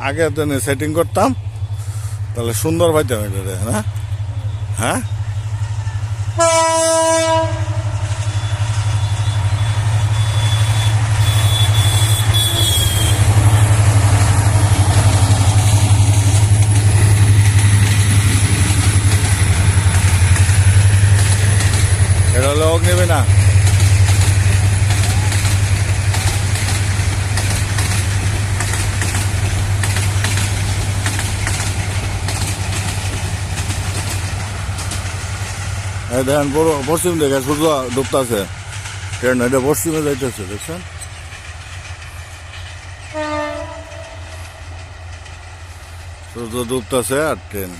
আগে সেটিং করতাম তাহলে সুন্দর পাইতাম এটা রে, হ্যাঁ? এটা লোক নেবে না এই দেখেন পশ্চিম দেখে সূর্য ডুবতেছে। ট্রেন এটা পশ্চিমে যাইতেছে, দেখছেন? সূর্য ডুবতেছে, আর ট্রেন।